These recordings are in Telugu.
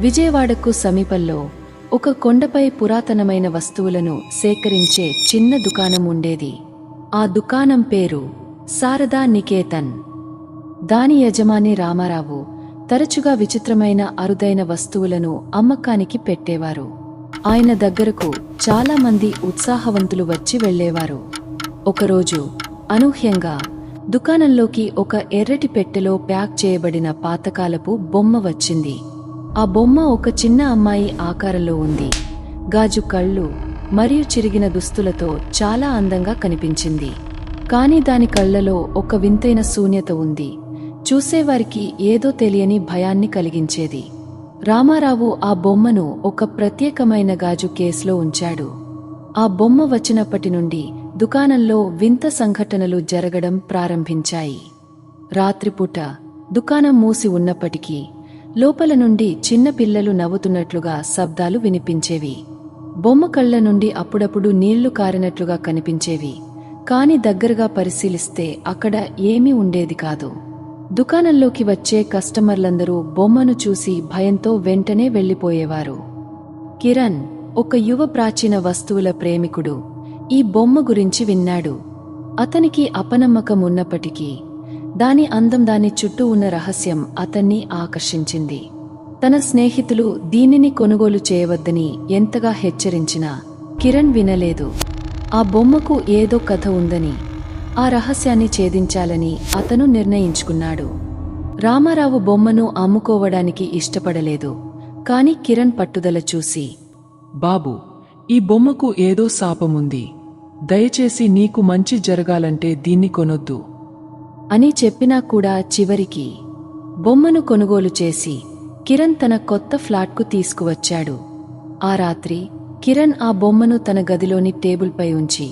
విజయవాడకు సమీపంలో ఒక కొండపై పురాతనమైన వస్తువులను సేకరించే చిన్న దుకాణం ఉండేది. ఆ దుకాణం పేరు శారదా నికేతన్. దాని యజమాని రామారావు తరచుగా విచిత్రమైన అరుదైన వస్తువులను అమ్మకానికి పెట్టేవారు. ఆయన దగ్గరకు చాలామంది ఉత్సాహవంతులు వచ్చి వెళ్ళేవారు. ఒకరోజు అనూహ్యంగా దుకాణంలోకి ఒక ఎర్రటి పెట్టెలో ప్యాక్ చేయబడిన పాతకాలపు బొమ్మ వచ్చింది. ఆ బొమ్మ ఒక చిన్న అమ్మాయి ఆకారంలో ఉంది. గాజు కళ్ళు మరియు చిరిగిన దుస్తులతో చాలా అందంగా కనిపించింది. కాని దాని కళ్ళలో ఒక వింతైన శూన్యత ఉంది. చూసేవారికి ఏదో తెలియని భయాన్ని కలిగించేది. రామారావు ఆ బొమ్మను ఒక ప్రత్యేకమైన గాజు కేసులో ఉంచాడు. ఆ బొమ్మ వచ్చినప్పటి నుండి దుకాణంలో వింత సంఘటనలు జరగడం ప్రారంభించాయి. రాత్రిపూట దుకాణం మూసి ఉన్నప్పటికీ లోపల నుండి చిన్న పిల్లలు నవ్వుతున్నట్లుగా శబ్దాలు వినిపించేవి. బొమ్మ కళ్ళ నుండి అప్పుడప్పుడు నీళ్ళు కారినట్లుగా కనిపించేవి. కాని దగ్గరగా పరిశీలిస్తే అక్కడ ఏమీ ఉండేది కాదు. దుకాణంలోకి వచ్చే కస్టమర్లందరూ బొమ్మను చూసి భయంతో వెంటనే వెళ్ళిపోయేవారు కిరణ్ ఒక యువ ప్రాచీన వస్తువుల ప్రేమికుడు ఈ బొమ్మ గురించి విన్నాడు. అతనికి అపనమ్మకం ఉన్నప్పటికీ దాని అందం దాని చుట్టూ ఉన్న రహస్యం అతన్ని ఆకర్షించింది. తన స్నేహితులు దీనిని కొనుగోలు చేయవద్దని ఎంతగా హెచ్చరించినా కిరణ్ వినలేదు. ఆ బొమ్మకు ఏదో కథ ఉందని ఆ రహస్యాన్ని ఛేదించాలని అతను నిర్ణయించుకున్నాడు. రామారావు బొమ్మను అమ్ముకోవడానికి ఇష్టపడలేదు కాని కిరణ్ పట్టుదల చూసి బాబు ఈ బొమ్మకు ఏదో శాపముంది. దయచేసి నీకు మంచి జరగాలంటే దీన్ని కొనొద్దు. అని చెప్పినా కూడా చివరికి బొమ్మను కొనుగోలు చేసి కిరణ్ తన కొత్త ఫ్లాట్కు తీసుకువచ్చాడు. ఆ రాత్రి కిరణ్ ఆ బొమ్మను తన గదిలోని టేబుల్పై ఉంచి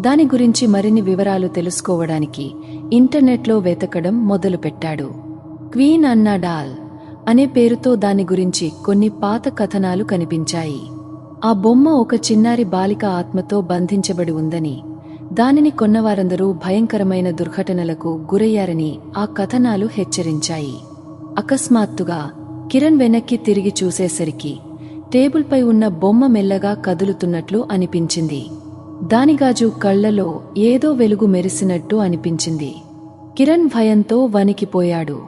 దాని గురించి మరిన్ని వివరాలు తెలుసుకోవడానికి ఇంటర్నెట్లో వెతకడం మొదలుపెట్టాడు. క్వీన్ అన్నా డాల్ అనే పేరుతో దాని గురించి కొన్ని పాత కథనాలు కనిపించాయి. ఆ బొమ్మ ఒక చిన్నారి బాలిక ఆత్మతో బంధించబడి ఉందని దానిని కొన్నవారందరూ భయంకరమైన దుర్ఘటనలకు గురయ్యారని ఆ కథనాలు హెచ్చరించాయి. అకస్మాత్తుగా కిరణ్ వెనక్కి తిరిగి చూసేసరికి టేబుల్పై ఉన్న బొమ్మ మెల్లగా కదులుతున్నట్లు అనిపించింది. దానిగాజు కళ్ళలో ఏదో వెలుగు మెరిసినట్టు అనిపించింది. కిరణ్ భయంతో వణికిపోయాడు.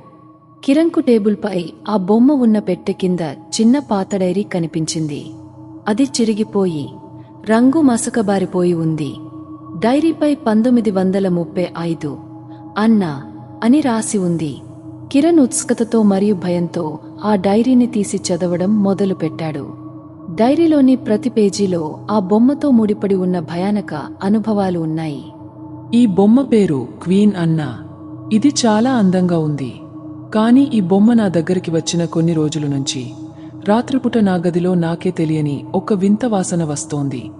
కిరణ్కు టేబుల్పై ఆ బొమ్మ ఉన్న పెట్టె కింద చిన్న పాత డైరీ కనిపించింది. అది చిరిగిపోయి రంగు మసకబారిపోయి ఉంది. డైరీపై పంతొమ్మిది వందల ముప్పై ఐదు. అన్నా అని రాసి ఉంది. కిరణ్ ఉత్సుకతతో మరియు భయంతో ఆ డైరీని తీసి చదవడం మొదలుపెట్టాడు. డైరీలోని ప్రతి పేజీలో ఆ బొమ్మతో ముడిపడి ఉన్న భయానక అనుభవాలు ఉన్నాయి. ఈ బొమ్మ పేరు క్వీన్ అన్నా. ఇది చాలా అందంగా ఉంది. కానీ ఈ బొమ్మ నా దగ్గరికి వచ్చిన కొన్ని రోజుల నుంచి. రాత్రిపూట నా గదిలో నాకే తెలియని ఒక వింత వాసన వస్తోంది.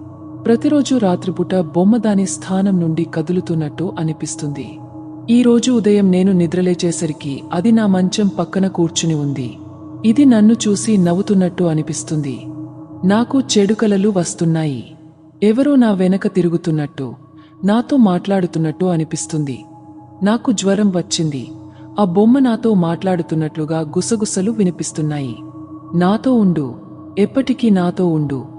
ప్రతిరోజు రాత్రిపూట బొమ్మ దాని స్థానం నుండి కదులుతున్నట్టు అనిపిస్తుంది. ఈ రోజు ఉదయం నేను నిద్రలేచేసరికి అది నా మంచం పక్కన కూర్చుని ఉంది. ఇది నన్ను చూసి నవ్వుతున్నట్టు అనిపిస్తుంది. నాకు చెడు కలలు వస్తున్నాయి. ఎవరో నా వెనక తిరుగుతున్నట్టు నాతో మాట్లాడుతున్నట్టు అనిపిస్తుంది. నాకు జ్వరం వచ్చింది. ఆ బొమ్మ నాతో మాట్లాడుతున్నట్లుగా గుసగుసలు వినిపిస్తున్నాయి. నాతో ఉండు. ఎప్పటికీ నాతో ఉండు.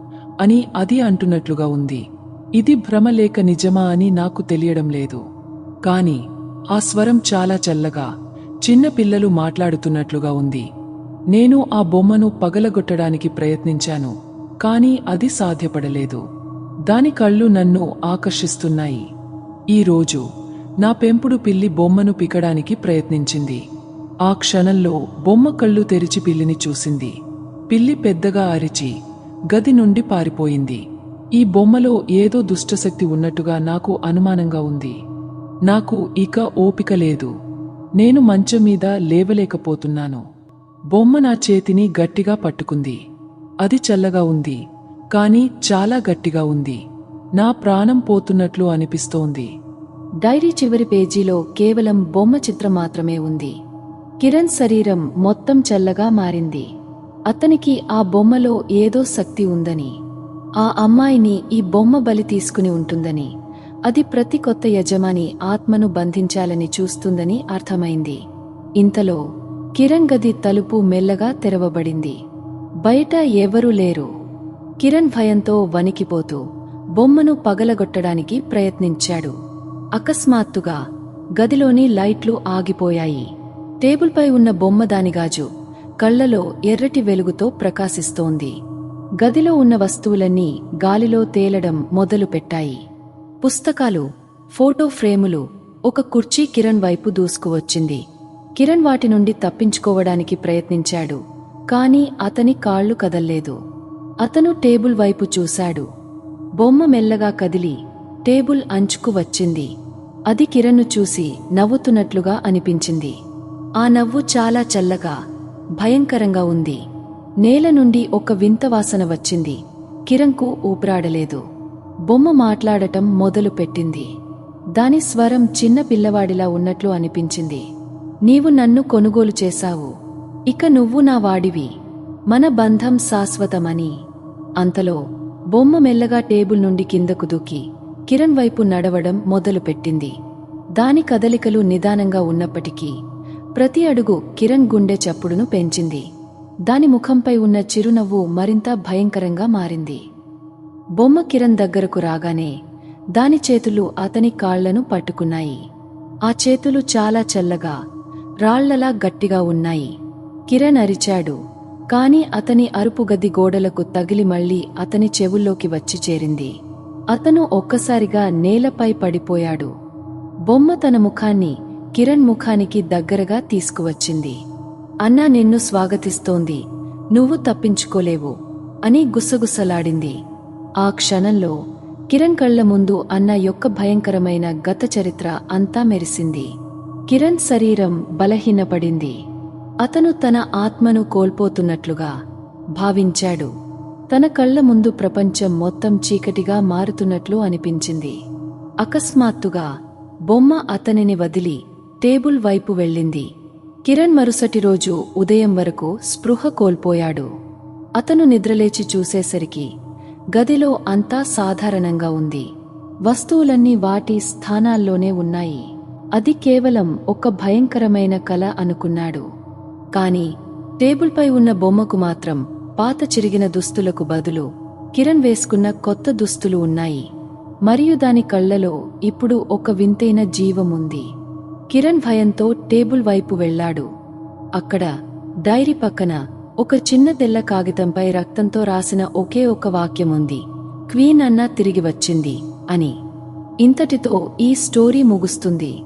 అని అది అంటున్నట్లుగా ఉంది. ఇది భ్రమలేక నిజమా అని నాకు తెలియడం లేదు. కాని ఆ స్వరం చాలా చల్లగా చిన్న పిల్లలు మాట్లాడుతున్నట్లుగా ఉంది. నేను ఆ బొమ్మను పగలగొట్టడానికి ప్రయత్నించాను కాని అది సాధ్యపడలేదు. దాని కళ్ళు నన్ను ఆకర్షిస్తున్నాయి. ఈరోజు నా పెంపుడు పిల్లి బొమ్మను పికడానికి ప్రయత్నించింది. ఆ క్షణంలో బొమ్మ కళ్ళు తెరిచి పిల్లిని చూసింది. పిల్లి పెద్దగా అరిచి గది నుండి పారిపోయింది. ఈ బొమ్మలో ఏదో దుష్టశక్తి ఉన్నట్టుగా నాకు అనుమానంగా ఉంది. నాకు ఇక ఓపిక లేదు. నేను మంచం మీద లేవలేకపోతున్నాను. బొమ్మ నా చేతిని గట్టిగా పట్టుకుంది. అది చల్లగా ఉంది. కానీ చాలా గట్టిగా ఉంది. నా ప్రాణం పోతున్నట్లు అనిపిస్తోంది. డైరీ చివరి పేజీలో కేవలం బొమ్మ చిత్రం మాత్రమే ఉంది. కిరణ్ శరీరం మొత్తం చల్లగా మారింది. అతనికి ఆ బొమ్మలో ఏదో శక్తి ఉందని ఆ అమ్మాయిని ఈ బొమ్మ బలి తీసుకుని ఉంటుందని అది ప్రతి కొత్త యజమాని ఆత్మను బంధించాలని చూస్తుందని అర్థమైంది. ఇంతలో కిరణ్ గది తలుపు మెల్లగా తెరవబడింది. బయట ఎవరూ లేరు. కిరణ్ భయంతో వణికిపోతూ బొమ్మను పగలగొట్టడానికి ప్రయత్నించాడు. అకస్మాత్తుగా గదిలోని లైట్లు ఆగిపోయాయి. టేబుల్పై ఉన్న బొమ్మ దానిగాజు కళ్ళలో ఎర్రటి వెలుగుతో ప్రకాశిస్తోంది. గదిలో ఉన్న వస్తువులన్నీ గాలిలో తేలడం మొదలుపెట్టాయి. పుస్తకాలు ఫోటో ఫ్రేములు ఒక కుర్చీ కిరణ్ వైపు దూసుకువచ్చింది. కిరణ్ వాటి నుండి తప్పించుకోవడానికి ప్రయత్నించాడు కాని అతని కాళ్ళు కదల్లేదు. అతను టేబుల్ వైపు చూశాడు. బొమ్మ మెల్లగా కదిలి టేబుల్ అంచుకు వచ్చింది. అది కిరణ్ను చూసి నవ్వుతున్నట్లుగా అనిపించింది. ఆ నవ్వు చాలా చల్లగా భయంకరంగా ఉంది. నేల నుండి ఒక వింత వాసన వచ్చింది. కిరణ్కు ఊపిరాడలేదు. బొమ్మ మాట్లాడటం మొదలుపెట్టింది. దాని స్వరం చిన్న పిల్లవాడిలా ఉన్నట్లు అనిపించింది. నీవు నన్ను కొనుగోలు చేశావు. ఇక నువ్వు నా వాడివి. మన బంధం శాశ్వతమని. అంతలో బొమ్మ మెల్లగా టేబుల్ నుండి కిందకు దూకి కిరణ్ వైపు నడవడం మొదలుపెట్టింది. దాని కదలికలు నిదానంగా ఉన్నప్పటికీ ప్రతి అడుగు కిరణ్ గుండె చప్పుడును పెంచింది. దాని ముఖంపై ఉన్న చిరునవ్వు మరింత భయంకరంగా మారింది. బొమ్మ కిరణ్ దగ్గరకు రాగానే దాని చేతులు అతని కాళ్ళను పట్టుకున్నాయి. ఆ చేతులు చాలా చల్లగా రాళ్ళలా గట్టిగా ఉన్నాయి. కిరణ్ అరిచాడు కాని అతని అరుపు గది గోడలకు తగిలి మళ్ళీ అతని చెవుల్లోకి వచ్చి చేరింది. అతను ఒక్కసారిగా నేలపై పడిపోయాడు. బొమ్మ తన ముఖాన్ని కిరణ్ ముఖానికి దగ్గరగా తీసుకువచ్చింది. అన్నా నిన్ను స్వాగతిస్తోంది. నువ్వు తప్పించుకోలేవు అని గుసగుసలాడింది. ఆ క్షణంలో కిరణ్ కళ్ళ ముందు అన్న యొక్క భయంకరమైన గత చరిత్ర అంతా మెరిసింది. కిరణ్ శరీరం బలహీనపడింది. అతను తన ఆత్మను కోల్పోతున్నట్లుగా భావించాడు. తన కళ్ళ ముందు ప్రపంచం మొత్తం చీకటిగా మారుతున్నట్లు అనిపించింది. అకస్మాత్తుగా బొమ్మ అతనిని వదిలి టేబుల్ వైపు వెళ్ళింది. కిరణ్ మరుసటి రోజు ఉదయం వరకు స్పృహ కోల్పోయాడు. అతను నిద్రలేచి చూసేసరికి గదిలో అంతా సాధారణంగా ఉంది. వస్తువులన్నీ వాటి స్థానాల్లోనే ఉన్నాయి. అది కేవలం ఒక భయంకరమైన కల అనుకున్నాడు. కాని టేబుల్పై ఉన్న బొమ్మకు మాత్రం పాత చిరిగిన దుస్తులకు బదులు కిరణ్ వేసుకున్న కొత్త దుస్తులు ఉన్నాయి. మరియు దాని కళ్ళలో ఇప్పుడు ఒక వింతైన జీవం ఉంది. కిరణ్ భయంతో టేబుల్ వైపు వెళ్ళాడు. అక్కడ డైరీ పక్కన ఒక చిన్న తెల్ల కాగితంపై రక్తంతో రాసిన ఒకే ఒక వాక్యం ఉంది క్వీన్ అన్న తిరిగి వచ్చింది అని. ఇంతటితో ఈ స్టోరీ ముగుస్తుంది.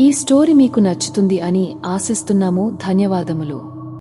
ఈ స్టోరీ మీకు నచ్చుతుంది అని ఆశిస్తున్నాము. ధన్యవాదములు.